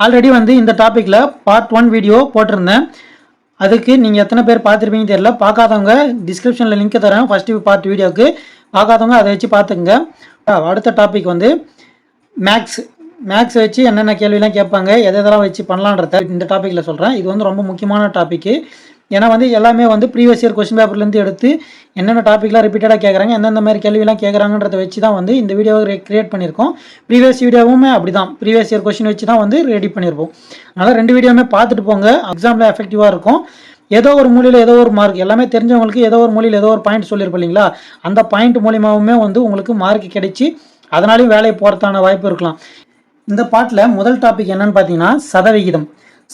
Already வந்து இந்த டாப்பிக்கில் பார்ட் ஒன் வீடியோ போட்டிருந்தேன். அதுக்கு நீங்கள் எத்தனை பேர் பார்த்துருப்பீங்கன்னு தெரியல. பார்க்காதவங்க டிஸ்கிரிப்ஷனில் லிங்க் தரேன். ஃபஸ்ட்டு பார்ட் வீடியோக்கு பார்க்காதவங்க அதை வச்சு பார்த்துக்குங்க. அடுத்த டாபிக் வந்து மேக்ஸ் மேக்ஸ் வச்சு என்னென்ன கேள்விலாம் கேட்பாங்க எதை எதெல்லாம் வச்சு பண்ணலான்றத இந்த டாப்பிக்கில் சொல்கிறேன் இது வந்து ரொம்ப முக்கியமான டாப்பிக்கு ஏன்னா வந்து எல்லாமே வந்து ப்ரீவியஸ் இயர் கொஸ்டின் பேப்பர்லேருந்து எடுத்து என்னென்ன டாப்பிக்லாம் ரிப்பீட்டடாக கேட்குறாங்க எந்தெந்த மாதிரி கேள்விலாம் கேட்குறாங்கன்றத வச்சு தான் வந்து இந்த வீடியோவை கிரியேட் பண்ணியிருக்கோம். ப்ரீவியஸ் வீடியோவுமே அப்படி தான் ப்ரீவியஸ் இயர் கொஸ்டின் வச்சு தான் வந்து ரெடி பண்ணியிருப்போம். அதனால் ரெண்டு வீடியோவுமே பார்த்துட்டு போங்க. எக்ஸாமில் எஃபெக்டிவாக இருக்கும். ஏதோ ஒரு மொழியில் ஏதோ ஒரு மார்க் எல்லாமே தெரிஞ்சவங்களுக்கு ஏதோ ஒரு மொழியில் ஏதோ ஒரு பாயிண்ட் சொல்லியிருப்போம் இல்லைங்களா? அந்த பாயிண்ட் மூலியமாகவுமே வந்து உங்களுக்கு மார்க் கிடைச்சி அதனாலையும் வேலையை போகிறதான வாய்ப்பு இருக்கலாம். இந்த பாட்டில் முதல் டாபிக் என்னன்னு பார்த்தீங்கன்னா சதவிகிதம்.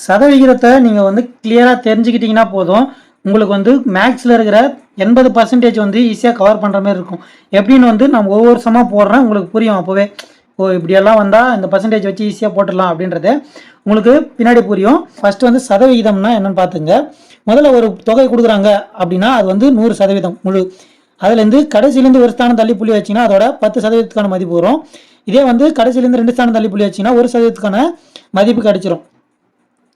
சதவிகிதத்தை நீங்கள் வந்து கிளியராக தெரிஞ்சுக்கிட்டீங்கன்னா போதும். உங்களுக்கு வந்து மேக்ஸில் இருக்கிற எண்பது பர்சன்டேஜ் வந்து ஈஸியாக கவர் பண்ணுற மாதிரி இருக்கும். எப்படின்னு வந்து நான் ஒவ்வொரு சமமாக போடுறேன். உங்களுக்கு புரியும். அப்போவே ஓ இப்படியெல்லாம் வந்தால் இந்த பர்சன்டேஜ் வச்சு ஈஸியாக போட்டுடலாம் அப்படின்றது உங்களுக்கு பின்னாடி புரியும். ஃபஸ்ட்டு வந்து சதவிகிதம்னா என்னென்னு பார்த்துங்க. முதல்ல ஒரு தொகை கொடுக்குறாங்க அப்படின்னா அது வந்து நூறு சதவீதம் முழு. அதுலேருந்து கடைசியிலேருந்து ஒரு ஸ்தானம் தள்ளி புள்ளி வச்சிங்கன்னா அதோட பத்து சதவீதத்துக்கான மதிப்பு வரும். இதே வந்து கடைசியிலேருந்து ரெண்டு ஸ்தானம் தள்ளி புள்ளி வச்சிங்கன்னா ஒரு சதவீதத்துக்கான மதிப்பு கிடச்சிரும்.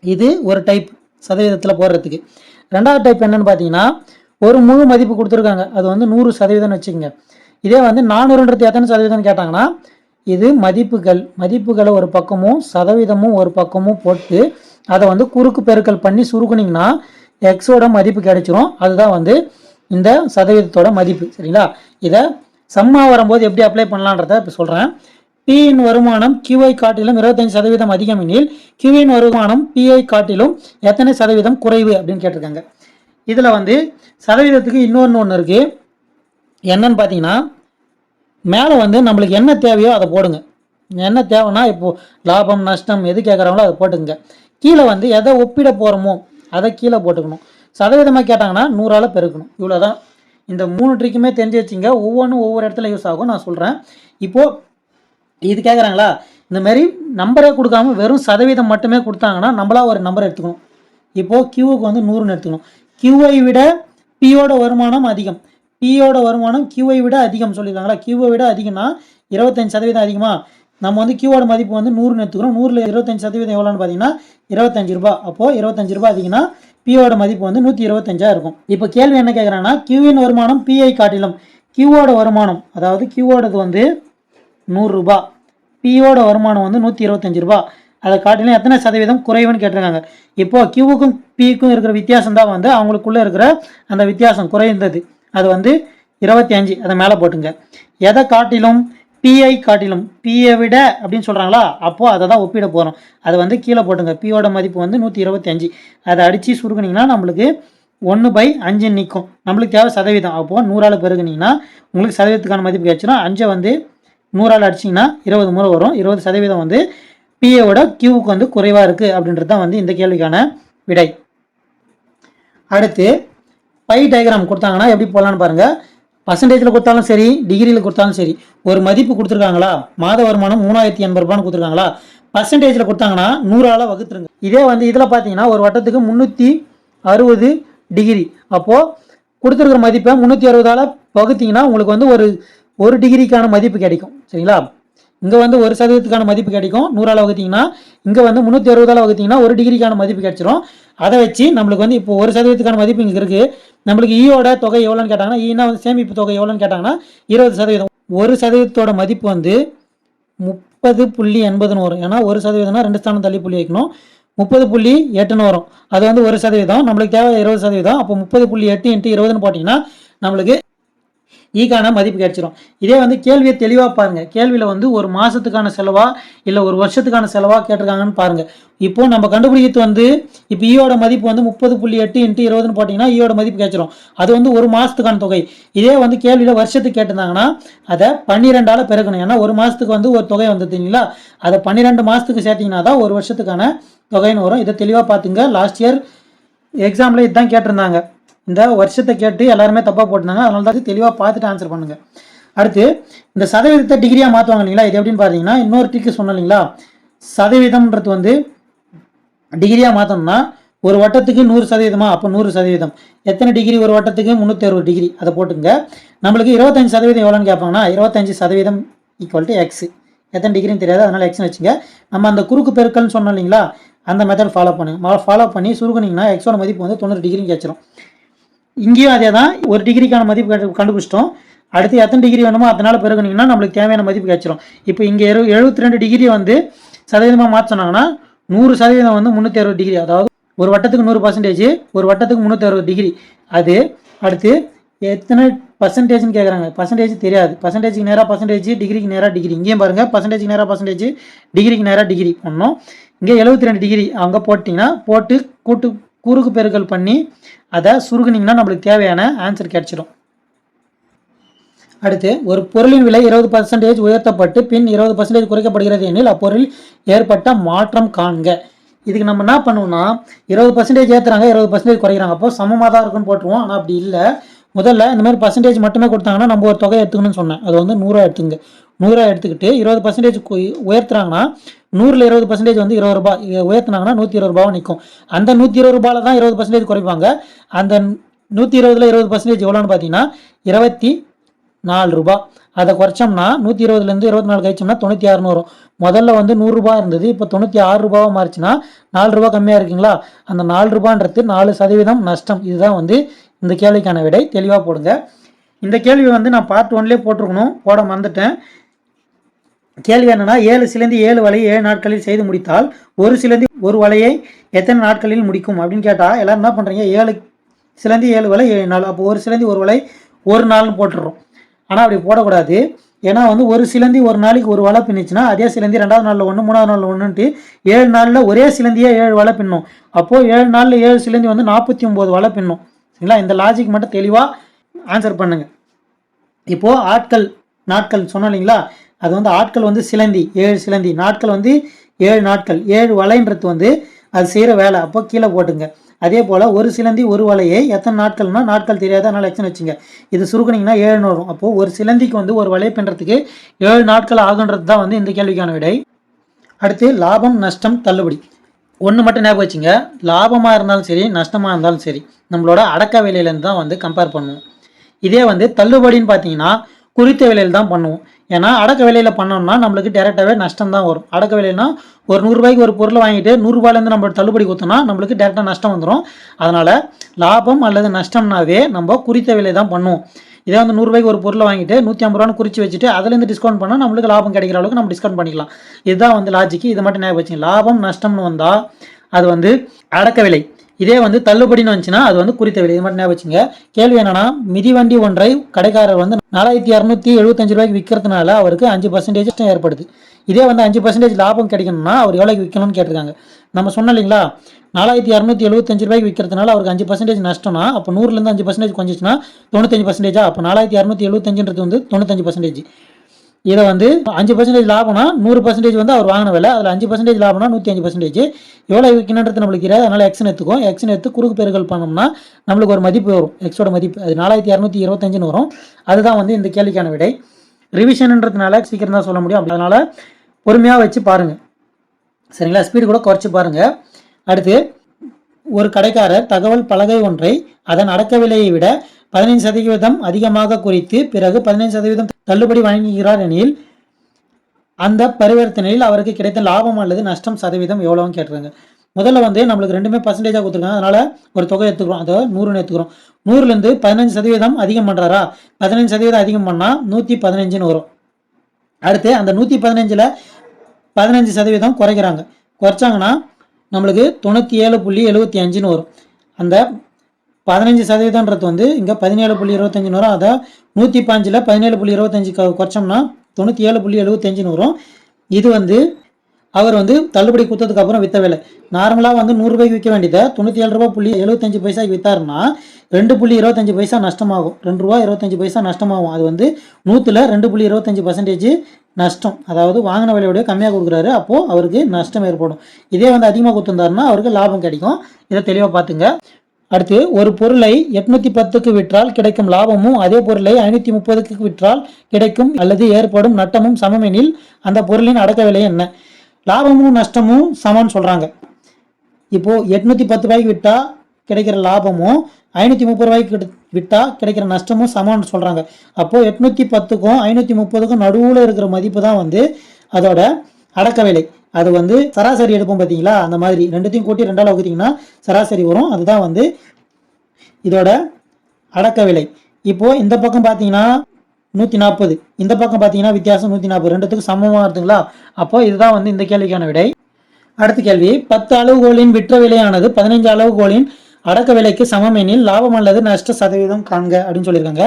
இது ஒரு டைப் சதவீதத்தில் போடுறதுக்கு. ரெண்டாவது டைப் என்னன்னு பார்த்தீங்கன்னா ஒரு முழு மதிப்பு கொடுத்துருக்காங்க. அது வந்து நூறு சதவீதம்னு வச்சுக்கோங்க. இதே வந்து நானூறுன்றது எத்தனை சதவீதம்னு கேட்டாங்கன்னா இது மதிப்புகள். மதிப்புகளை ஒரு பக்கமும் சதவீதமும் ஒரு பக்கமும் போட்டு அதை வந்து குறுக்கு பெருக்கல் பண்ணி சுருக்குனிங்கன்னா எக்ஸோட மதிப்பு கிடைச்சிரும். அதுதான் வந்து இந்த சதவீதத்தோட மதிப்பு. சரிங்களா? இதை சம்மா வரும்போது எப்படி அப்ளை பண்ணலான்றத இப்போ சொல்கிறேன் பியின் வருமானம் கியூஐ காட்டிலும் இருபத்தஞ்சு சதவீதம் அதிகம் எனில் கியூவின் வருமானம் பிஐ காட்டிலும் எத்தனை சதவீதம் குறைவு அப்படின்னு கேட்டிருக்காங்க. இதில் வந்து சதவீதத்துக்கு இன்னொன்று ஒன்று இருக்குது என்னன்னு பார்த்தீங்கன்னா மேலே வந்து நம்மளுக்கு என்ன தேவையோ அதை போடுங்க. என்ன தேவைன்னா இப்போது லாபம் நஷ்டம் எது கேட்குறாங்களோ அதை போட்டுங்க கீழே வந்து எதை ஒப்பிட போகிறோமோ அதை கீழே போட்டுக்கணும். சதவீதமாக கேட்டாங்கன்னா நூறால் பெருக்கணும். இவ்வளோ தான் இந்த மூணு ட்ரிக்குமே தெரிஞ்சு வச்சிங்க. ஒவ்வொன்றும் ஒவ்வொரு இடத்துல யூஸ் ஆகும். நான் சொல்கிறேன் இப்போது இது கேட்குறாங்களா இந்த மாதிரி நம்பரே கொடுக்காம வெறும் சதவீதம் மட்டுமே கொடுத்தாங்கன்னா நம்மளா ஒரு நம்பர் எடுத்துக்கணும். இப்போது கியூவுக்கு வந்து நூறுன்னு எடுத்துக்கணும். கியூவை விட பியோட வருமானம் அதிகம். பியோட வருமானம் கியூவை விட அதிகம் சொல்லியிருக்காங்களா? கியூவை விட அதிகம்னா இருபத்தஞ்சு சதவீதம் அதிகமாக நம்ம வந்து கியூவோட மதிப்பு வந்து நூறுன்னு எடுத்துக்கிறோம். நூறில் இருபத்தஞ்சு சதவீதம் எவ்வளோன்னு பார்த்தீங்கன்னா இருபத்தஞ்சு ரூபாய். அப்போது இருபத்தஞ்சு ரூபாய் அதிகம்னா பியோட மதிப்பு வந்து நூற்றி இருபத்தஞ்சா இருக்கும். இப்போ கேள்வி என்ன கேட்குறாங்கன்னா கியூவின் வருமானம் பிஐ காட்டிலும் கியூவோட வருமானம் அதாவது கியூவோடது வந்து நூறுரூபா பியோட வருமானம் வந்து நூற்றி இருபத்தஞ்சு ரூபா. அதை காட்டிலும் எத்தனை சதவீதம் குறைவுன்னு கேட்டிருக்காங்க. இப்போது கியூவுக்கும் பிக்கும் இருக்கிற வித்தியாசம் தான் வந்து அவங்களுக்குள்ளே இருக்கிற அந்த வித்தியாசம் குறைந்தது. அது வந்து இருபத்தி அஞ்சு. அதை மேலே போட்டுங்க. எதை காட்டிலும் பிஐ காட்டிலும் பியை விட அப்படின்னு சொல்கிறாங்களா அப்போது அதை தான் ஒப்பிட போகிறோம் அதை வந்து கீழே போட்டுங்க. பியோட மதிப்பு வந்து நூற்றி இருபத்தி அஞ்சு. அதை அடித்து சுருக்குனிங்கன்னா நம்மளுக்கு ஒன்று பை அஞ்சு நிற்கும் நம்மளுக்கு தேவை சதவீதம். அப்போது நூறால் பெருகுனிங்கன்னா உங்களுக்கு சதவீதத்துக்கான மதிப்பு கிடைச்சிடும். அஞ்சை வந்து நூறால் அடிச்சிங்கன்னா இருபது முறை வரும். இருபது சதவீதம் வந்து பிஏவோட கியூவுக்கு வந்து குறைவாக இருக்குது அப்படின்றது தான் வந்து இந்த கேள்விக்கான விடை. அடுத்து பை டயக்ராம் கொடுத்தாங்கன்னா எப்படி போகலான்னு பாருங்கள் பர்சன்டேஜில் கொடுத்தாலும் சரி டிகிரியில் கொடுத்தாலும் சரி ஒரு மதிப்பு கொடுத்துருக்காங்களா? மாத வருமானம் மூணாயிரத்தி எண்பது ரூபான்னு கொடுத்துருக்காங்களா? பர்சன்டேஜில் கொடுத்தாங்கன்னா நூறால் வகுத்துருங்க. இதே வந்து இதில் பார்த்தீங்கன்னா ஒரு வட்டத்துக்கு முந்நூற்றி அறுபது டிகிரி அப்போது கொடுத்துருக்குற மதிப்பை முந்நூற்றி அறுபதால் வகுத்தீங்கன்னா உங்களுக்கு வந்து ஒரு ஒரு டிகிரிக்கான மதிப்பு கிடைக்கும் சரிங்களா? இங்கே வந்து ஒரு சதவீதத்துக்கான மதிப்பு கிடைக்கும். நூறால் வகுத்தீங்கன்னா இங்கே வந்து முந்நூற்றி அறுபதால் வகுத்தீங்கன்னா ஒரு டிகிரிக்கான மதிப்பு கிடைச்சிரும். அதை வச்சு நம்மளுக்கு வந்து இப்போ ஒரு சதவீதத்துக்கான மதிப்பு இங்கே இருக்குது நம்மளுக்கு e ஈயோட தொகை எவ்வளோன்னு கேட்டாங்கன்னா e ஈனா வந்து சேமிப்பு தொகை எவ்வளோன்னு கேட்டாங்கன்னா இருபது சதவீதம். ஒரு சதவீதத்தோட மதிப்பு வந்து முப்பது புள்ளி எண்பதுன்னு வரும். ஏன்னா ஒரு சதவீதம்னா ரெண்டு ஸ்தானம் தள்ளி புள்ளி வைக்கணும். முப்பது புள்ளி எட்டுன்னு வரும். அது வந்து ஒரு சதவீதம். நம்மளுக்கு தேவை இருபது சதவீதம். அப்போ முப்பது புள்ளி எட்டு இன்ட்டு இருபதுன்னு போட்டிங்கன்னா நம்மளுக்கு E ஈக்கான மதிப்பு கிடைச்சிரும். இதே வந்து கேள்வியை தெளிவாக பாருங்கள் கேள்வியில் வந்து ஒரு மாதத்துக்கான செலவா இல்லை ஒரு வருஷத்துக்கான செலவாக கேட்டிருக்காங்கன்னு பாருங்கள் இப்போ நம்ம கண்டுபிடிக்கிறது வந்து இப்போ ஈயோட e மதிப்பு வந்து முப்பது புள்ளி எட்டு இன்ட்டு இருபதுன்னு போட்டிங்கன்னா ஈயோட e மதிப்பு கிடைச்சிரும். அது வந்து ஒரு மாதத்துக்கான தொகை. இதே வந்து கேள்வியில் வருஷத்துக்கு கேட்டிருந்தாங்கன்னா அதை பன்னிரெண்டால் பெருக்கணும். ஏன்னா ஒரு மாதத்துக்கு வந்து ஒரு தொகை வந்ததுங்களா அதை பன்னிரெண்டு மாதத்துக்கு சேர்த்திங்கன்னா தான் ஒரு வருஷத்துக்கான தொகைன்னு வரும். இதை தெளிவாக பார்த்துங்க. லாஸ்ட் இயர் எக்ஸாமில் இதுதான் கேட்டிருந்தாங்க. இந்த வருஷத்தை கேட்டு எல்லாருமே தப்பாக போட்டிருந்தாங்க அதனால தான் தெளிவாக பார்த்துட்டு ஆன்சர் பண்ணுங்க. அடுத்து இந்த சதவீதத்தை டிகிரியாக மாற்றுவாங்க இல்லைங்களா? இது எப்படின்னு பார்த்தீங்கன்னா இன்னொரு டிக்கு சொன்னோம் இல்லைங்களா? சதவீதம்ன்றது வந்து டிகிரியாக மாற்றணும்னா ஒரு வட்டத்துக்கு நூறு சதவீதமா? அப்போ நூறு சதவீதம். எத்தனை டிகிரி ஒரு வட்டத்துக்கு முந்நூற்றி அறுபது டிகிரி அதை போட்டுங்க. நம்மளுக்கு இருபத்தஞ்சு சதவீதம் எவ்வளோன்னு கேட்பாங்கன்னா இருபத்தஞ்சு சதவீதம் ஈக்குவல் டு எக்ஸ் எத்தனை டிகிரின்னு தெரியாது. அதனால் எக்ஸ்னு வச்சுங்க. நம்ம அந்த குறுக்கு பெருக்கல்னு சொன்னோம் இல்லைங்களா? அந்த மெத்தட் ஃபாலோ பண்ணுங்க ஃபாலோ பண்ணி சுருக்குனிங்கன்னா எக்ஸோட மதிப்பு வந்து தொண்ணூறு டிகிரின்னு கிடச்சிரும் இங்கேயும் அதே தான். ஒரு டிகிரிக்கான மதிப்பு கண்டு- கண்டுபிடிச்சிட்டோம். அடுத்து எத்தனை டிகிரி வேணுமோ அதனால பெருகுனீங்கன்னா நம்மளுக்கு தேவையான மதிப்பு கிடைச்சிரும். இப்போ இங்கே எழு எழுபத்தி ரெண்டு டிகிரி வந்து சதவீதமாக மாற்ற சொன்னாங்கன்னா நூறு சதவீதம் வந்து முந்நூற்றி அறுபது டிகிரி அதாவது ஒரு வட்டத்துக்கு நூறு பர்சன்டேஜ் ஒரு வட்டத்துக்கு முந்நூற்றி அறுபது டிகிரி அது அடுத்து எத்தனை பர்சன்டேஜ்னு கேட்குறாங்க பர்சன்டேஜ் தெரியாது. பர்சன்டேஜ்க்கு நேராக பர்சன்டேஜ் டிகிரிக்கு நேராக டிகிரி இங்கேயும் பாருங்கள் பர்சன்டேஜ்க்கு நேராக பர்சன்டேஜ் டிகிரிக்கு நேராக டிகிரி பண்ணோம் இங்கே எழுபத்தி ரெண்டு டிகிரி அங்கே போட்டிங்கன்னா போட்டு கூட்டு குறுக்கு பெருக்கல் பண்ணி அதை சுருகுனீங்கன்னா நம்மளுக்கு தேவையான ஆன்சர் கிடைச்சிடும் அடுத்து ஒரு பொருளின் விலை இருபது பர்சன்டேஜ் உயர்த்தப்பட்டு பின் இருபது பர்சன்டேஜ் குறைக்கப்படுகிறது எனில் அப்பொருள் ஏற்பட்ட மாற்றம் காண்க. இதுக்கு நம்ம என்ன பண்ணுவோம்னா இருபது பர்சன்டேஜ் ஏற்றுறாங்க இருபது பர்சன்டேஜ் குறைக்கிறாங்க. அப்போ சமமாக தான் இருக்குன்னு போட்டுருவோம். ஆனால் அப்படி இல்லை. முதல்ல இந்த மாதிரி பர்சன்டேஜ் மட்டுமே கொடுத்தாங்கன்னா நம்ம ஒரு தொகை எடுத்துக்கணும்னு சொன்னேன். அது வந்து நூறுரூவா எடுத்துங்க. நூறுரூவா எடுத்துக்கிட்டு இருபது பர்சன்டேஜ் உயர்த்துறாங்கன்னா நூறில் இருபது பர்சன்டேஜ் வந்து இருபது ரூபாய் உயர்த்தினாங்கன்னா உயர்த்துனாங்கன்னா நூற்றி இருபது ரூபாவும் நிற்கும் அந்த நூற்றி இருபது ரூபாவில் தான் இருபது பர்சன்டேஜ் குறைப்பாங்க. அந்த நூற்றி இருபதில் இருபது பர்சன்டேஜ் எவ்வளோன்னு பார்த்தீங்கன்னா இருபத்தி நாலு ரூபா. அதை குறைச்சோம்னா நூற்றி இருபதுலேருந்து இருபத்தி நாலு கழிச்சோம்னா தொண்ணூற்றி ஆறுனு வரும் முதல்ல வந்து நூறுரூபா இருந்தது இப்போ தொண்ணூற்றி ஆறு ரூபாவாக மாறிச்சுன்னா நாலு ரூபா கம்மியாக இருக்குங்களா? அந்த நாலு ரூபான்றது நாலு சதவீதம் நஷ்டம். இதுதான் வந்து இந்த கேள்விக்கான விடை. தெளிவாக போடுங்க. இந்த கேள்வி வந்து நான் பார்ட் ஒன்லேயே போட்டிருக்கணும். போட மறந்துட்டேன். கேள்வி என்னன்னா ஏழு சிலந்தி ஏழு வலையை ஏழு நாட்களில் செய்து முடித்தால் ஒரு சிலந்தி ஒரு வலையை எத்தனை நாட்களில் முடிக்கும் அப்படின்னு கேட்டால் எல்லாரும் என்ன பண்ணுறீங்க ஏழு சிலந்தி ஏழு வலை ஏழு நாள். அப்போ ஒரு சிலந்தி ஒரு வலை ஒரு நாள்னு போட்டுடுறோம் ஆனால் அப்படி போடக்கூடாது. ஏன்னா வந்து ஒரு சிலந்தி ஒரு நாளைக்கு ஒரு வலை பின்னுச்சுன்னா அதே சிலந்தி ரெண்டாவது நாளில் ஒன்று மூணாவது நாளில் ஒன்றுன்ட்டு ஏழு நாளில் ஒரே சிலந்தியே ஏழு வலை பின்னும். அப்போது ஏழு நாளில் ஏழு சிலந்தி வந்து நாற்பத்தி ஒம்பது வலை பின்னும். சரிங்களா? இந்த லாஜிக் மட்டும் தெளிவாக ஆன்சர் பண்ணுங்கள் இப்போது ஆட்கள் நாட்கள் சொன்னோம் இல்லைங்களா? அது வந்து ஆட்கள் வந்து சிலந்தி ஏழு சிலந்தி. நாட்கள் வந்து ஏழு நாட்கள். ஏழு வலைன்றது வந்து அது செய்கிற வேலை. அப்போ கீழே போட்டுங்க. அதே போல் ஒரு சிலந்தி ஒரு வலையை எத்தனை நாட்கள்னா நாட்கள் தெரியாத அதனால் எக்ஷன் வச்சுங்க. இது சுருக்குனிங்கன்னா ஏழு வரும். அப்போது ஒரு சிலந்திக்கு வந்து ஒரு வலை பின்னுறதுக்கு ஏழு நாட்கள் ஆகுன்றது தான் வந்து இந்த கேள்விக்கான விடை. அடுத்து லாபம் நஷ்டம் தள்ளுபடி. ஒன்று மட்டும் ஞாபகம் வச்சுங்க. லாபமாக இருந்தாலும் சரி நஷ்டமாக இருந்தாலும் சரி நம்மளோட அடக்க விலையிலேருந்து தான் வந்து கம்பேர் பண்ணுவோம். இதே வந்து தள்ளுபடின்னு பார்த்தீங்கன்னா குறித்த விலையில் தான் பண்ணுவோம். ஏன்னா அடக்க விலையில் பண்ணோம்னா நம்மளுக்கு டேரெக்டாகவே நஷ்டம் தான் வரும். அடக்க விலைனா ஒரு நூறுரூபாய்க்கு ஒரு பொருளை வாங்கிட்டு நூறுரூபாலேருந்து நம்ம தள்ளுபடி கொடுத்தோம்னா நம்மளுக்கு டேரெக்டாக நஷ்டம் வந்துடும் அதனால் லாபம் அல்லது நஷ்டம்னாவே நம்ம குறித்த விலை தான் பண்ணுவோம். இதே வந்து நூறுரூபாய்க்கு ஒரு பொருளை வாங்கிட்டு நூற்றி ஐம்பது ரூபான்னு குறித்து வச்சுட்டு அதுலேருந்து டிஸ்கவுண்ட் பண்ணால் நம்மளுக்கு லாபம் கிடைக்கிற அளவுக்கு நம்ம டிஸ்கவுண்ட் பண்ணிக்கலாம். இதுதான் வந்து லாஜிக்கு இது மட்டும் ஞாபகம் வச்சுங்க லாபம் நஷ்டம்னு வந்தால் அது வந்து அடக்க விலை. இதே வந்து தள்ளுபடின்னு வந்துச்சுன்னா அது வந்து குறித்த விலை. இது மட்டும் ஞாபகம் வச்சுங்க கேள்வி என்னன்னா மிதிவண்டி ஒன்றை கடைக்காரர் வந்து நாலாயிரத்தி இரநூத்தி எழுபத்தஞ்சு ரூபாய்க்கு விற்கிறதுனால அவருக்கு அஞ்சு பர்சன்டேஜ் ஏற்படுது. இதே வந்து அஞ்சு பர்சன்டேஜ் லாபம் கிடைக்கணும்னா அவர் எவ்வளோக்கு விற்கணும்னு கேட்டிருக்காங்க. நம்ம சொன்னோம் இல்லைங்களா? நாலாயிரத்தி இரநூத்தி எழுபத்தஞ்சு ரூபாய்க்கு விற்கிறதுனால அவருக்கு அஞ்சு பர்சன்டேஜ் நஷ்டம்னா அப்போ நூறுலேருந்து அஞ்சு பர்சன்டேஜ் கொஞ்சிச்சுன்னா தொண்ணூத்தஞ்சு பர்சன்டேஜா அப்போ நாலாயிரத்தி இரநூத்தி எழுபத்தஞ்சுன்றது வந்து தொண்ணூத்தஞ்சு பர்சன்டேஜ் இதை வந்து அஞ்சு பர்சன்டேஜ் லாபம்னா நூறு பர்சன்டேஜ் வந்து அவர் வாங்கின விலை. அதில் அஞ்சு பர்சன்டேஜ் லாபம்னா நூற்றி அஞ்சு பர்சன்டேஜ் எவ்வளோ விற்கணுன்றது நம்மளுக்கு தெரியாது அதனால் எக்ஸ்னு எடுத்துக்கும் எக்ஸ்னு எடுத்து குறுக்கு பெருக்கல் பண்ணோம்னா நம்மளுக்கு ஒரு மதிப்பு வரும். எக்ஸோட மதிப்பு அது நாலாயிரத்தி இரநூத்தி இருபத்தஞ்சுன்னு வரும். அதுதான் வந்து இந்த கேள்விக்கான விடை. ரிவிஷன்ன்றதுனால சீக்கிரம் தான் சொல்ல முடியும். அதனால் பொறுமையாக வச்சு பாருங்கள் சரிங்களா? ஸ்பீடு கூட குறைச்சி பாருங்கள் அடுத்து ஒரு கடைக்காரர் தகவல் பலகை ஒன்றை அதன் அடக்க விலையை விட பதினைந்து சதவீதம் அதிகமாக குறித்து பிறகு பதினைந்து சதவீதம் தள்ளுபடி வழங்குகிறார் எனில் அந்த பரிவர்த்தனையில் அவருக்கு கிடைத்த லாபம் அல்லது நஷ்டம் சதவீதம் எவ்வளோன்னு கேட்டுருங்க முதல்ல வந்து நம்மளுக்கு ரெண்டுமே பர்சன்டேஜாக கொடுத்துருக்காங்க. அதனால ஒரு தொகை எடுத்துக்கிறோம். அதாவது நூறுன்னு எடுத்துக்கிறோம். நூறுலேருந்து பதினஞ்சு சதவீதம் அதிகம் பண்ணுறாரா பதினஞ்சு சதவீதம் அதிகம் பண்ணால் நூற்றி பதினஞ்சுன்னு வரும். அடுத்து அந்த நூற்றி பதினஞ்சில் பதினஞ்சு சதவீதம் குறைக்கிறாங்க. குறைச்சாங்கன்னா நம்மளுக்கு தொண்ணூற்றி ஏழு புள்ளி எழுபத்தி அஞ்சுன்னு வரும். அந்த பதினஞ்சு சதவீதம்ன்றது வந்து இங்கே பதினேழு புள்ளி இருபத்தஞ்சுன்னு வரும் அதை நூற்றி பாஞ்சில் பதினேழு புள்ளி இருபத்தஞ்சு குறைச்சோம்னா தொண்ணூற்றி ஏழு புள்ளி எழுபத்தஞ்சுன்னு வரும் இது வந்து அவர் வந்து தள்ளுபடி கொடுத்ததுக்கு அப்புறம் வித்த விலை. நார்மலாக வந்து நூறுரூபாய்க்கு விற்க வேண்டியதை தொண்ணூற்றி ஏழு ரூபா புள்ளி எழுபத்தஞ்சு பைசாக்கு விற்றாருன்னா ரெண்டு புள்ளி இருபத்தஞ்சு பைசா நஷ்டமாகும். ரெண்டு ரூபா இருபத்தஞ்சு பைசா நஷ்டமாகும். அது வந்து நூற்றில் ரெண்டு புள்ளி இருபத்தஞ்சு பர்சன்டேஜ் நஷ்டம். அதாவது வாங்கின விலையோட கம்மியாக கொடுக்குறாரு. அப்போது அவருக்கு நஷ்டம் ஏற்படும். இதே வந்து அதிகமாக கொடுத்துருந்தாருன்னா அவருக்கு லாபம் கிடைக்கும். இதை தெளிவாக பார்த்துங்க. அடுத்து ஒரு பொருளை எட்நூத்தி பத்துக்கு விற்றால் கிடைக்கும் லாபமும் அதே பொருளை ஐநூற்றி முப்பதுக்கு விற்றால் கிடைக்கும் அல்லது ஏற்படும் நட்டமும் சமமெனில் அந்த பொருளின் அடக்க விலை என்ன? லாபமும் நஷ்டமும் சமம்னு சொல்கிறாங்க இப்போ எட்நூத்தி பத்து ரூபாய்க்கு விட்டா கிடைக்கிற லாபமும் ஐநூற்றி முப்பது ரூபாய்க்கு விட்டால் கிடைக்கிற நஷ்டமும் சமம்னு சொல்கிறாங்க அப்போது எட்நூற்றி பத்துக்கும் ஐநூற்றி முப்பதுக்கும் நடுவில் இருக்கிற மதிப்பு தான் வந்து அதோட அடக்க விலை அது வந்து சராசரி எடுப்போம் பார்த்தீங்களா அந்த மாதிரி ரெண்டுத்தையும் கூட்டி ரெண்டால் வகுத்தீங்கன்னா சராசரி வரும். அதுதான் வந்து இதோட அடக்க விலை. இப்போது இந்த பக்கம் பார்த்தீங்கன்னா நூற்றி நாற்பது இந்த பக்கம் பார்த்தீங்கன்னா வித்தியாசம் நூற்றி நாற்பது ரெண்டுத்துக்கும் சமமாக இருக்குங்களா அப்போது இதுதான் வந்து இந்த கேள்விக்கான விடை. அடுத்த கேள்வி பத்து அளவுகோலின் விற்ற விலையானது பதினைஞ்சு அளவுகோலின் அடக்க விலைக்கு சமம் எனில் லாபம் அல்லது நஷ்ட சதவீதம் காண்க அப்படின்னு சொல்லியிருக்காங்க.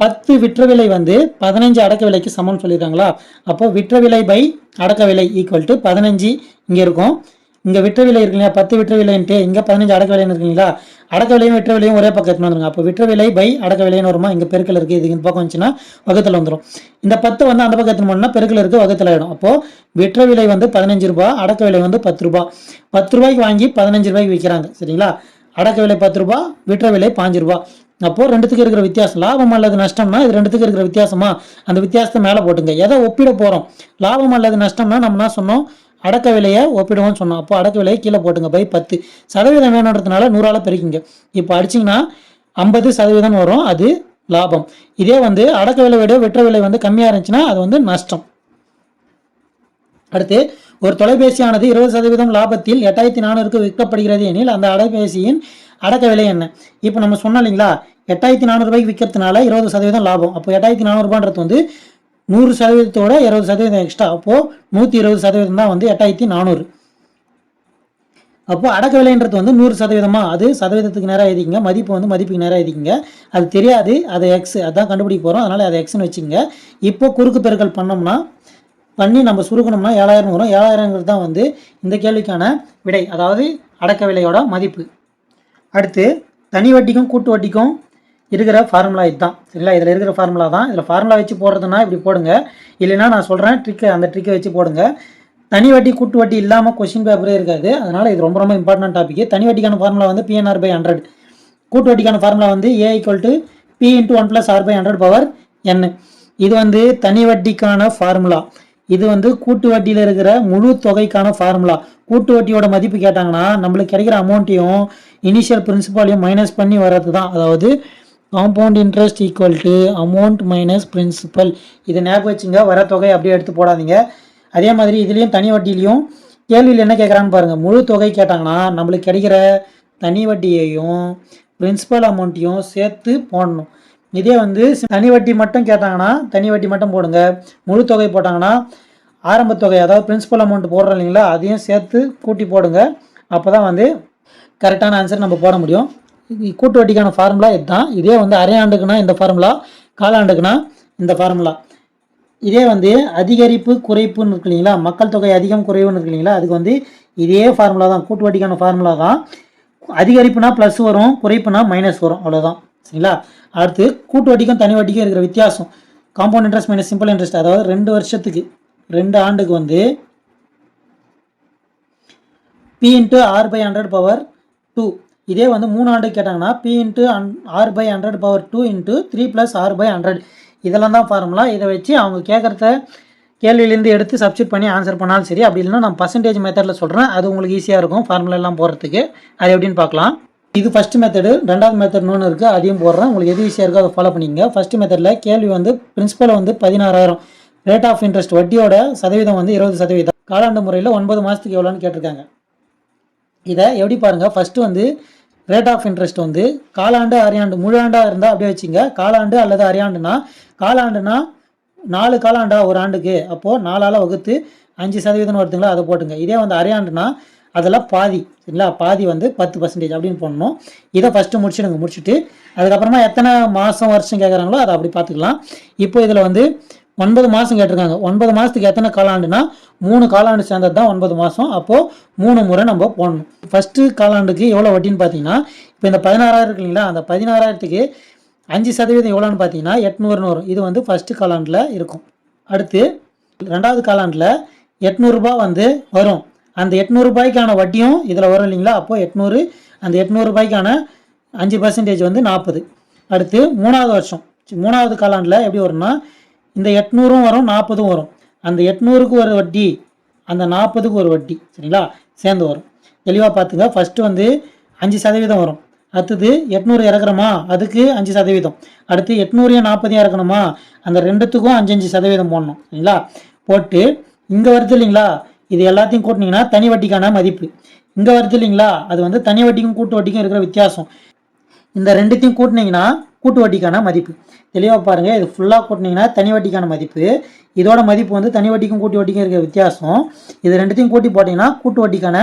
பத்து விற்ற விலை வந்து பதினஞ்சு அடக்க விலைக்கு சமம்னு சொல்லியிருக்காங்களா? அப்போ விற்ற விலை பை அடக்க விலை ஈக்குவல் டு பதினஞ்சு இங்கே இருக்கும். இங்கே விற்ற விலை இருக்கு இல்லையா? பத்து விற்ற விலைன்ட்டு இங்கே பதினஞ்சு அடக்க விலைன்னு இருக்குங்களா அடக்க விலையும் விற்ற விலையும் ஒரே பக்கத்துல வந்துருங்க. அப்போ விற்ற விலை பை அடக்க விலைன்னு வருமா? இங்கே பெருக்கல் இருக்குது இது இந்த பக்கம் வந்துச்சுன்னா வகுத்தில் வந்துடும் இந்த பத்து வந்து அந்த பக்கத்தில் போனோம்னா பெருக்கல் இருக்குது வகுத்தில் ஆகிடும் அப்போது விற்ற விலை வந்து பதினஞ்சு ரூபா அடக்க விலை வந்து பத்து ரூபா. பத்து ரூபாய்க்கு வாங்கி பதினஞ்சு ரூபாய்க்கு விற்கிறாங்க. சரிங்களா? அடக்க விலை பத்து ரூபா விற்ற விலை பாஞ்சு ரூபா. அப்போது ரெண்டுத்துக்கு இருக்கிற வித்தியாசம். லாபம் அல்லது நஷ்டம்னா இது ரெண்டுத்துக்கு இருக்கிற வித்தியாசமா? அந்த வித்தியாசத்தை மேலே போட்டுங்க. எதை ஒப்பிட போகிறோம் லாபம் அல்லது நஷ்டம்னா நம்ம என்ன சொன்னோம்? அடக்க விலையை ஒப்பிடுவோம்னு சொன்னோம். அப்போ அடக்க விலையை கீழே போட்டுங்க. பை பத்து. சதவீதம் வேணுன்றதுனால நூறால பெருக்கிங்க. இப்போ அடிச்சிங்கன்னா ஐம்பது சதவீதம் வரும். அது லாபம். இதே வந்து அடக்க விலை விட வெற்ற விலை வந்து கம்மியாக இருந்துச்சுன்னா அது வந்து நஷ்டம். அடுத்து ஒரு தொலைபேசியானது இருபது சதவீதம் லாபத்தில் எட்டாயிரத்தி நானூறுக்கு விற்கப்படுகிறது எனில் அந்த அலைபேசியின் அடக்க விலை என்ன? இப்போ நம்ம சொன்னோம் இல்லைங்களா? எட்டாயிரத்தி நானூறுபாய்க்கு விற்கிறதுனால இருபது சதவீதம் லாபம். அப்போ எட்டாயிரத்தி நானூறுபான்றது வந்து நூறு சதவீதத்தோட இருபது சதவீதம் எக்ஸ்ட்ரா அப்போது நூற்றி இருபது சதவீதம் தான் வந்து எட்டாயிரத்தி நானூறு. அப்போ அடக்க விலைன்றது வந்து நூறு சதவீதமாக அது சதவீதத்துக்கு நேராக எழுதிக்கிங்க. மதிப்பு வந்து மதிப்புக்கு நேராக எழுதிக்கிங்க. அது தெரியாது. அது எக்ஸ் அதான் கண்டுபிடிக்க போகிறோம் அதனால் அதை எக்ஸ்னு வச்சுங்க இப்போ குறுக்கு பெருக்கல் பண்ணோம்னா பண்ணி நம்ம சுருக்கணும்னா ஏழாயிரம் வரும். ஏழாயிரங்கிறது தான் வந்து இந்த கேள்விக்கான விடை. அதாவது அடக்க விலையோட மதிப்பு. அடுத்து தனி வட்டிக்கும் கூட்டு வட்டிக்கும் இருக்கிற ஃபார்முலா இதுதான். சரிங்களா? இதில் இருக்கிற ஃபார்முலா தான். இதில் ஃபார்முலா வச்சு போடுறதுனா இப்படி போடுங்க. இல்லைன்னா நான் சொல்கிறேன் ட்ரிக்கை அந்த ட்ரிக்கை வச்சு போடுங்க. தனி வட்டி கூட்டு வட்டி இல்லாமல் கொஸ்டின் பேப்பரே இருக்காது. அதனால் இது ரொம்ப ரொம்ப இம்பார்ட்டன்ட் டாபிக் தனி வட்டிக்கான ஃபார்முலா வந்து பிஎன்ஆர் பை ஹண்ட்ரட் கூட்டு வட்டிக்கான ஃபார்முலா வந்து A equal to P into one plus R by hundred power N இது வந்து தனி வட்டிக்கான ஃபார்முலா இது வந்து கூட்டு வட்டியில் இருக்கிற முழு தொகைக்கான ஃபார்முலா கூட்டு வட்டியோட மதிப்பு கேட்டாங்கன்னா நம்மளுக்கு கிடைக்கிற அமௌண்ட்டையும் இனிஷியல் பிரின்சிபாலையும் மைனஸ் பண்ணி வர்றது தான் அதாவது compound interest equal to amount minus principal இதை ஞாபகம் வச்சுங்க. வர தொகை அப்படியே எடுத்து போடாதீங்க. அதே மாதிரி இதுலேயும் தனி வட்டிலையும் கேள்வியில் என்ன கேட்குறான்னு பாருங்கள் முழு தொகை கேட்டாங்கன்னா நம்மளுக்கு கிடைக்கிற தனி வட்டியையும் பிரின்சிபல் அமௌண்ட்டையும் சேர்த்து போடணும். இதே வந்து தனி வட்டி மட்டும் கேட்டாங்கன்னா தனி வட்டி மட்டும் போடுங்க. முழு தொகை போட்டாங்கன்னா ஆரம்ப தொகை அதாவது பிரின்சிபல் அமௌண்ட் போடுறோம் இல்லைங்களா அதையும் சேர்த்து கூட்டி போடுங்க. அப்போ தான் வந்து கரெக்டான ஆன்சர் நம்ம போட முடியும். கூட்டு வட்டிக்கான ஃபார்முலா இதுதான். இதே வந்து அரை ஆண்டுக்குனா இந்த ஃபார்முலா காலாண்டுக்குனா இந்த ஃபார்முலா இதே வந்து அதிகரிப்பு குறைப்புன்னு இருக்கு இல்லைங்களா மக்கள் தொகை அதிகம் குறைவுன்னு இருக்கு இல்லைங்களா அதுக்கு வந்து இதே ஃபார்முலா தான். கூட்டு வட்டிக்கான ஃபார்முலா தான். அதிகரிப்புனா ப்ளஸ் வரும் குறைப்புனா மைனஸ் வரும். அவ்வளோதான் சரிங்களா? அடுத்து கூட்டு வட்டிக்கும் தனி வட்டிக்கும் இருக்கிற வித்தியாசம். Compound interest minus simple interest அதாவது ரெண்டு வருஷத்துக்கு ரெண்டு ஆண்டுக்கு வந்து P into R by hundred power two இதே வந்து மூணு ஆண்டுக்கு கேட்டாங்கன்னா P into R by hundred power two into three plus R by hundred இதெல்லாம் தான் ஃபார்முலா இதை வச்சு அவங்க கேட்குறத கேள்வியிலேருந்து எடுத்து சப்ஸ்டியூட் பண்ணி ஆன்சர் பண்ணாலும் சரி அப்படி இல்லைன்னா நான் பர்சன்டேஜ் மெத்தடில் சொல்கிறேன் அது உங்களுக்கு ஈஸியாக இருக்கும் ஃபார்முலா எல்லாம் போகிறதுக்கு அது எப்படின்னு பார்க்கலாம். இது ஃபஸ்ட்டு மெத்தடு ரெண்டாவது மெத்தட் இன்னொன்று இருக்குது அதையும் போடுறேன். உங்களுக்கு எது ஈஸியாக இருக்கோ அதை ஃபாலோ பண்ணிக்கங்க. ஃபஸ்ட்டு மெத்தடில் கேள்வி வந்து பிரின்சிபல் வந்து பதினாறாயிரம். ரேட் ஆஃப் இன்ட்ரெஸ்ட் வட்டியோட சதவீதம் வந்து இருபது சதவீதம். காலாண்டு முறையில் ஒன்பது மாதத்துக்கு எவ்வளோன்னு கேட்டிருக்காங்க. இதை எப்படி பாருங்கள் ஃபஸ்ட்டு வந்து ரேட் ஆஃப் இன்ட்ரெஸ்ட் வந்து காலாண்டு அரையாண்டு முழு ஆண்டாக இருந்தால் அப்படியே வச்சுங்க. காலாண்டு அல்லது அரையாண்டுனா காலாண்டுனா நாலு காலாண்டா ஒரு ஆண்டுக்கு. அப்போது நாலால் வகுத்து அஞ்சு சதவீதம் வருதுங்களா அதை போட்டுங்க. இதே வந்து அரையாண்டுனா அதெல்லாம் பாதி சரிங்களா? பாதி வந்து பத்து பர்சன்டேஜ் அப்படின்னு போடணும். இதை ஃபஸ்ட்டு முடிச்சுடுங்க முடிச்சுட்டு அதுக்கப்புறமா எத்தனை மாதம் வருஷம் கேட்குறாங்களோ அதை அப்படி பார்த்துக்கலாம். இப்போ இதில் வந்து ஒன்பது மாதம் கேட்டிருக்காங்க. ஒன்பது மாதத்துக்கு எத்தனை காலாண்டுனா மூணு காலாண்டு சேர்ந்தது தான் ஒன்பது மாதம் அப்போது மூணு முறை நம்ம போடணும். ஃபஸ்ட்டு காலாண்டுக்கு எவ்வளோ வட்டின்னு பார்த்தீங்கன்னா இப்போ இந்த பதினாறாயிரம் இருக்கு இல்லைங்களா? அந்த பதினாறாயிரத்துக்கு அஞ்சு சதவீதம் எவ்வளோன்னு பார்த்தீங்கன்னா எட்நூறுன்னு வரும் இது வந்து ஃபஸ்ட்டு காலாண்டில் இருக்கும். அடுத்து ரெண்டாவது காலாண்டில் எட்நூறுபா வந்து வரும். அந்த எட்நூறுபாய்க்கான வட்டியும் இதில் வரும் இல்லைங்களா? அப்போது எட்நூறு அந்த எட்நூறுபாய்க்கான அஞ்சு பர்சன்டேஜ் வந்து நாற்பது. அடுத்து மூணாவது வருஷம். மூணாவது காலாண்டில் எப்படி வரும்னா இந்த எட்நூறும் வரும் நாற்பதும் வரும். அந்த எட்நூறுக்கு ஒரு வட்டி அந்த நாற்பதுக்கு ஒரு வட்டி சரிங்களா? சேர்ந்து வரும். தெளிவாக பார்த்துங்க ஃபஸ்ட்டு வந்து அஞ்சு சதவீதம் வரும். அடுத்தது எட்நூறு இறக்குறோமா? அதுக்கு அஞ்சு சதவீதம். அடுத்து எட்நூறையும் நாற்பதையும் இறக்கணுமா? அந்த ரெண்டுத்துக்கும் அஞ்சு அஞ்சு சதவீதம் போடணும் சரிங்களா? போட்டு இங்கே வருது இல்லைங்களா? இது எல்லாத்தையும் கூட்டினீங்கன்னா தனி வட்டிக்கான மதிப்பு. இங்கே வருது இல்லைங்களா? அது வந்து தனி வட்டிக்கும் கூட்டு வட்டிக்கும் இருக்கிற வித்தியாசம். இந்த ரெண்டுத்தையும் கூட்டினீங்கன்னா கூட்டு வட்டிக்கான மதிப்பு. தெளிவாக பாருங்கள் இது ஃபுல்லாக கூட்டினீங்கன்னா தனி வட்டிக்கான மதிப்பு. இதோட மதிப்பு வந்து தனி வட்டிக்கும் கூட்டு வட்டிக்கும் இருக்கிற வித்தியாசம். இது ரெண்டுத்தையும் கூட்டி போட்டிங்கன்னா கூட்டு வட்டிக்கான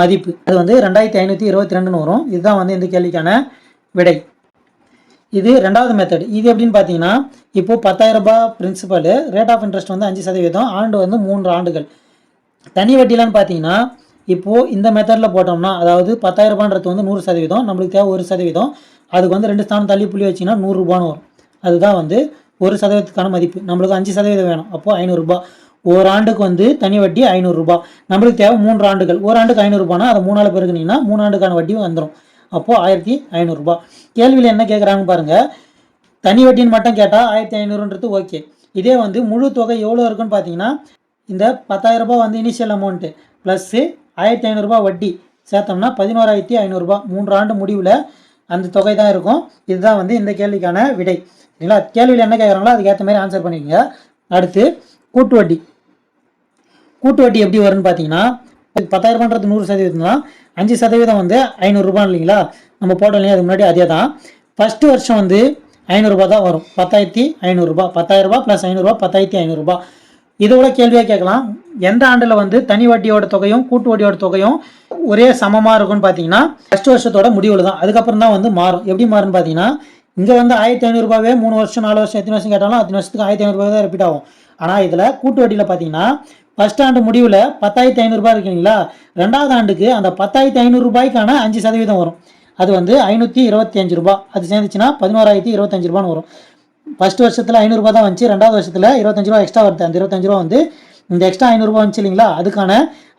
மதிப்பு. அது வந்து ரெண்டாயிரத்தி ஐநூற்றி இருபத்தி ரெண்டுன்னு வரும். இதுதான் வந்து இந்த கேள்விக்கான விடை. இது ரெண்டாவது மெத்தட் இது எப்படின்னு பார்த்தீங்கன்னா இப்போ பத்தாயிரம் ரூபாய் பிரின்சிபல் ரேட் ஆஃப் இன்ட்ரெஸ்ட் வந்து அஞ்சு சதவீதம் ஆண்டு வந்து மூன்று ஆண்டுகள். தனி வட்டிலான்னு பார்த்தீங்கன்னா இப்போது இந்த மெத்தடில் போட்டோம்னா அதாவது பத்தாயிரம் ரூபான்றது வந்து நூறு சதவீதம் நம்மளுக்கு தேவை ஒரு சதவீதம் அதுக்கு வந்து ரெண்டு ஸ்தானம் தள்ளி புள்ளி வச்சிங்கன்னா நூறுரூபான்னு வரும். அதுதான் வந்து ஒரு சதவீதத்துக்கான மதிப்பு. நம்மளுக்கு அஞ்சு சதவீதம் வேணும். அப்போது ஐநூறுரூபா ஒரு ஆண்டுக்கு வந்து தனி வட்டி ஐநூறுரூபா நம்மளுக்கு தேவை மூன்று ஆண்டுகள். ஒரு ஆண்டுக்கு ஐநூறுரூபானா அதை மூணாள் பெருக்குனீங்கன்னா மூணு ஆண்டுக்கான வட்டியும் வந்துடும் அப்போது ஆயிரத்தி ஐநூறுரூபா கேள்வியில் என்ன கேட்குறாங்கன்னு பாருங்கள் தனி வட்டின்னு மட்டும் கேட்டால் ஆயிரத்தி ஐநூறுன்றது ஓகே. இதே வந்து முழு தொகை எவ்வளோ இருக்குன்னு பார்த்தீங்கன்னா இந்த பத்தாயிரம் ரூபாய் வந்து இனிஷியல் அமௌண்ட்டு ப்ளஸ்ஸு ஆயிரத்தி ஐநூறுரூபா வட்டி சேர்த்தோம்னா பதினோராயிரத்தி ஐநூறுரூபா மூன்று ஆண்டு முடிவில் அந்த தொகை தான் இருக்கும். இதுதான் வந்து இந்த கேள்விக்கான விடை. சரிங்களா? கேள்வியில் என்ன கேட்குறாங்களோ அதுக்கேற்ற மாதிரி ஆன்சர் பண்ணிக்கோங்க. அடுத்து கூட்டு வட்டி. கூட்டு வட்டி எப்படி வரும்னு பார்த்தீங்கன்னா பத்தாயிரரூபான்றது நூறு சதவீதம்னா அஞ்சு சதவீதம் வந்து ஐநூறுரூபா இல்லைங்களா? நம்ம போட்டோம் இல்லையா? அதுக்கு முன்னாடி அதே தான். ஃபஸ்ட்டு வருஷம் வந்து ஐநூறுரூபா தான் வரும். பத்தாயிரத்தி ஐநூறுரூபா பத்தாயிரரூபா ப்ளஸ் ஐநூறுரூபா பத்தாயிரத்தி ஐநூறுரூபா இதோட கேள்வியாக கேட்கலாம். எந்த ஆண்டில் வந்து தனி வட்டியோட தொகையும் கூட்டு வட்டியோட தொகையும் ஒரே சமமாக இருக்கும்னு பார்த்தீங்கன்னா ஃபஸ்ட் வருஷத்தோட முடிவில் தான் அதுக்கப்புறம் தான் வந்து மாறும். எப்படி மாறும்னு பார்த்தீங்கன்னா இங்கே வந்து ஆயிரத்தி ஐநூறுரூபாவே மூணு வருஷம் நாலு வருஷம் எத்தனை வருஷம் கேட்டாலும் அத்தனை வருஷத்துக்கு ஆயிரத்தி ஐநூறுரூபா தான் ரிப்பீட் ஆகும். ஆனால் இதில் கூட்டு வட்டியில் பார்த்தீங்கன்னா ஃபஸ்ட் ஆண்டு முடிவில் பத்தாயிரத்தி ஐநூறுரூபா இருக்குங்களா ரெண்டாவது ஆண்டுக்கு அந்த பத்தாயிரத்தி ஐநூறுரூபாய்க்கான அஞ்சு சதவீதம் வரும். அது வந்து ஐநூற்றி இருபத்தி அஞ்சு ரூபா அது சேர்ந்துச்சுன்னா பதினோராயிரத்தி இருபத்தஞ்சு ரூபான்னு வரும். ஃபஸ்ட் வருஷத்தில் ஐநூறுரூபா தான் வந்துச்சு ரெண்டாவது வருஷத்தில் இருபத்தஞ்சு ரூபா எக்ஸ்ட்ரா வருது. அந்த இருபத்தஞ்சு ரூபா வந்து இந்த எக்ஸ்ட்ரா ஐநூறுரூபா வந்துச்சு இல்லைங்களா? அதுக்கான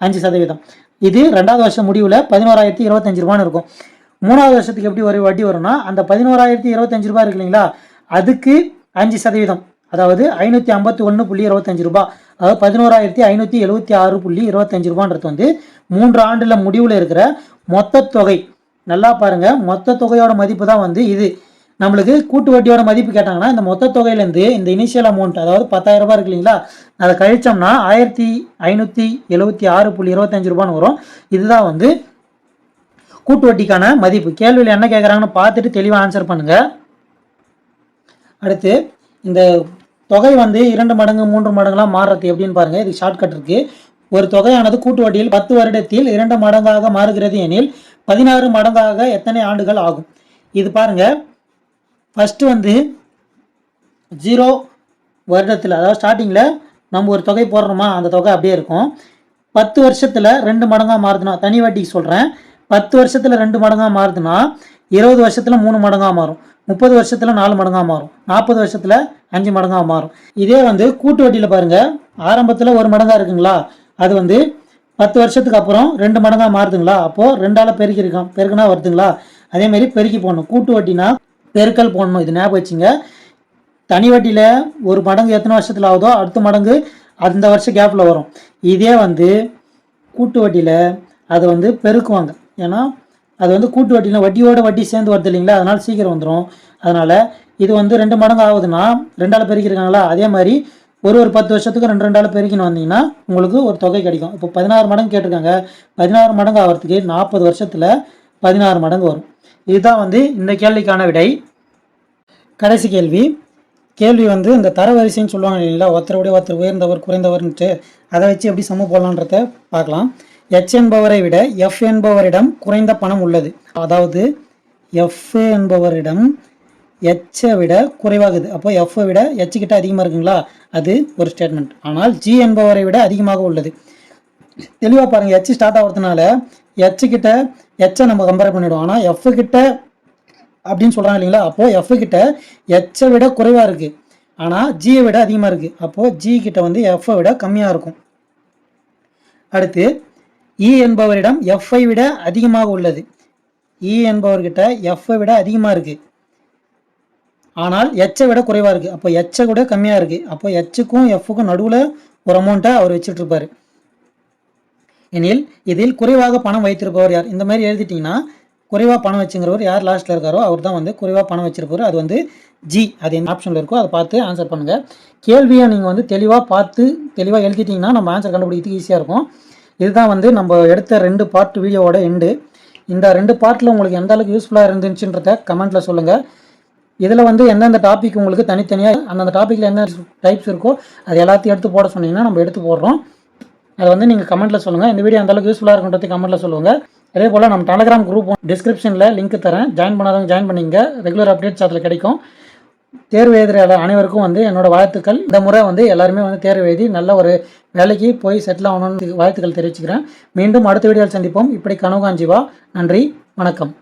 அஞ்சு சதவீதம். இது ரெண்டாவது வருஷம் முடிவில் பதினோராயிரத்தி இருபத்தஞ்சு ரூபான்னு இருக்கும். மூணாவது வருஷத்துக்கு எப்படி ஒரு வட்டி வரும்னா அந்த பதினோராயிரத்தி இருபத்தஞ்சு ரூபா இருக்கு இல்லைங்களா? அதுக்கு அஞ்சு சதவீதம். அதாவது ஐநூற்றி ஐம்பத்தி ஒன்று புள்ளி இருபத்தஞ்சு ரூபா. அதாவது பதினோராயிரத்தி ஐநூற்றி எழுபத்தி ஆறு புள்ளி இருபத்தஞ்சு ரூபான்றது வந்து மூன்று ஆண்டில் முடிவில் இருக்கிற மொத்த தொகை. நல்லா பாருங்க மொத்த தொகையோட மதிப்பு தான் வந்து இது. நம்மளுக்கு கூட்டு வட்டியோட மதிப்பு கேட்டாங்கன்னா இந்த மொத்த தொகையிலேருந்து இந்த இனிஷியல் அமௌண்ட் அதாவது பத்தாயிரம் ரூபாய் இருக்கு இல்லைங்களா அதை கழிச்சோம்னா ஆயிரத்தி ஐநூற்றி எழுபத்தி ஆறு புள்ளி இருபத்தஞ்சு ரூபான்னு வரும். இதுதான் வந்து கூட்டு வட்டிக்கான மதிப்பு. கேள்வியில் என்ன கேட்குறாங்கன்னு பார்த்துட்டு தெளிவாக ஆன்சர் பண்ணுங்க. அடுத்து இந்த தொகை வந்து இரண்டு மடங்கு மூன்று மடங்குலாம் மாறுறது எப்படின்னு பாருங்க. இது ஷார்ட்கட் இருக்கு. ஒரு தொகையானது கூட்டு வட்டியில் பத்து வருடத்தில் இரண்டு மடங்காக மாறுகிறது எனில் பதினாறு மடங்காக எத்தனை ஆண்டுகள் ஆகும்? இது பாருங்க ஃபஸ்ட்டு வந்து ஜீரோ வருடத்தில் அதாவது ஸ்டார்டிங்கில் நம்ம ஒரு தொகை போடுறோமா அந்த தொகை அப்படியே இருக்கும். பத்து வருஷத்தில் ரெண்டு மடங்காக மாறுதுன்னா தனி வட்டிக்கு சொல்கிறேன் பத்து வருஷத்தில் ரெண்டு மடங்காக மாறுதுன்னா இருபது வருஷத்தில் மூணு மடங்காக மாறும். முப்பது வருஷத்தில் நாலு மடங்காக மாறும். நாற்பது வருஷத்தில் அஞ்சு மடங்காக மாறும். இதே வந்து கூட்டு வட்டியில் பாருங்கள் ஆரம்பத்தில் ஒரு மடங்காக இருக்குங்களா? அது வந்து பத்து வருஷத்துக்கு அப்புறம் ரெண்டு மடங்காக மாறுதுங்களா? அப்போது ரெண்டால் பெருக்கிருக்கோம் பெருக்குனா வருதுங்களா? அதேமாரி பெருக்கி போடணும். கூட்டு வட்டினா பெருக்கல் போடணும். இது ஞாபகம் வச்சுங்க. தனி வட்டியில் ஒரு மடங்கு எத்தனை வருஷத்தில் ஆகுதோ அடுத்த மடங்கு அந்த வருஷம் கேப்பில் வரும். இதே வந்து கூட்டு வட்டியில் அதை வந்து பெருக்குவாங்க. ஏன்னா அது வந்து கூட்டு வட்டியில் வட்டியோட வட்டி சேர்ந்து வருது இல்லைங்களா? அதனால் சீக்கிரம் வந்துடும் அதனால் இது வந்து ரெண்டு மடங்கு ஆகுதுன்னா ரெண்டால் பெருக்கிருக்காங்களா? அதே மாதிரி ஒரு ஒரு பத்து வருஷத்துக்கு ரெண்டு ரெண்டால் பெருக்கின்னு வந்தீங்கன்னா உங்களுக்கு ஒரு தொகை கிடைக்கும். இப்போ பதினாறு மடங்கு கேட்டிருக்காங்க. பதினாறு மடங்கு ஆகிறதுக்கு நாற்பது வருஷத்தில் பதினாறு மடங்கு வரும். இதுதான் வந்து இந்த கேள்விக்கான விடை. கடைசி கேள்வி. கேள்வி வந்து இந்த தரவரிசைன்னு சொல்லுவாங்க இல்லைங்களா? ஒருத்தருடைய ஒருத்தர் உயர்ந்தவர் குறைந்தவர்ன்ட்டு அதை வச்சு எப்படி சம போடலான்றத பார்க்கலாம். எச் என்பவரை விட எஃப் என்பவரிடம் குறைந்த பணம் உள்ளது. அதாவது எஃப் என்பவரிடம் எச்சை விட குறைவாகுது. அப்போ எஃப்ஐ விட எச் கிட்ட அதிகமாக இருக்குங்களா? அது ஒரு ஸ்டேட்மெண்ட் ஆனால் ஜி என்பவரை விட அதிகமாக உள்ளது. தெளிவாக பாருங்கள் எச் ஸ்டார்ட் ஆகிறதுனால எச் கிட்ட எச்சை நம்ம கம்பேர் பண்ணிவிடுவோம் ஆனால் எஃப் கிட்ட அப்படின்னு சொல்கிறாங்க இல்லைங்களா? அப்போது எஃப் கிட்ட எச்சை விட குறைவாக இருக்குது ஆனால் ஜியை விட அதிகமாக இருக்குது அப்போது ஜி கிட்ட வந்து எஃப்ஐ விட கம்மியாக இருக்கும். அடுத்து இ என்பவரிடம் எஃப்ஐ விட அதிகமாக உள்ளது. இ என்பவர்கிட்ட எஃப்ஐ விட அதிகமாக இருக்குது ஆனால் எச்சை விட குறைவாக இருக்குது அப்போ எச்சை விட கம்மியாக இருக்குது அப்போ எச்சுக்கும் எஃப்க்கும் நடுவில் ஒரு அமௌண்ட்டை அவர் வச்சுட்ருப்பார் எனில் இதில் குறைவாக பணம் வைத்திருப்பவர் யார்? இந்த மாதிரி எழுதிட்டிங்கன்னா குறைவாக பணம் வச்சுங்கிறவர் யார் லாஸ்ட்டில் இருக்காரோ அவர் தான் வந்து குறைவாக பணம் வச்சிருப்பாரு. அது வந்து ஜி அது எந்த ஆப்ஷனில் இருக்கோ அதை பார்த்து ஆன்சர் பண்ணுங்கள் கேள்வியை நீங்கள் வந்து தெளிவாக பார்த்து தெளிவாக எழுதிட்டிங்கன்னா நம்ம ஆன்சர் கண்டுபிடிக்கிறதுக்கு ஈஸியாக இருக்கும். இதுதான் வந்து நம்ம எடுத்த ரெண்டு பார்ட் வீடியோவோட எண்டு இந்த ரெண்டு பார்ட்டில் உங்களுக்கு எந்த அளவுக்கு யூஸ்ஃபுல்லாக இருந்துச்சுன்றத கமெண்ட்டில் சொல்லுங்கள் இதில் வந்து எந்தெந்த டாபிக் உங்களுக்கு தனித்தனியாக அந்தந்த டாப்பிக்கில் என்ன டைப்ஸ் இருக்கோ அது எல்லாத்தையும் எடுத்து போட சொன்னீங்கன்னா நம்ம எடுத்து போடுறோம். அதை வந்து நீங்கள் கமெண்ட்டில் சொல்லுங்கள் இந்த வீடியோ அந்தளவுக்கு யூஸ்ஃபுல்லாக இருக்குன்றது கமெண்ட்டில் சொல்லுங்கள் அதே போல் நம்ம டெலகிராம் குரூப் டிஸ்கிரிப்ஷனில் லிங்க் தரேன். ஜாயின் பண்ணாதவங்க ஜாயின் பண்ணிங்க. ரெகுலர் அப்டேட்ஸ் அதில் கிடைக்கும். தேர்வு எழுதுகிற அனைவருக்கும் வந்து என்னோடய வாழ்த்துக்கள். இந்த முறை வந்து எல்லாருமே வந்து தேர்வு எழுதி நல்ல ஒரு வேலைக்கு போய் செட்டில் ஆகணும்னு வாழ்த்துக்கள் தெரிவிச்சுக்கிறேன். மீண்டும் அடுத்த வீடியோவில் சந்திப்போம். இப்படி கனவுகாஞ்சிவா நன்றி. வணக்கம்.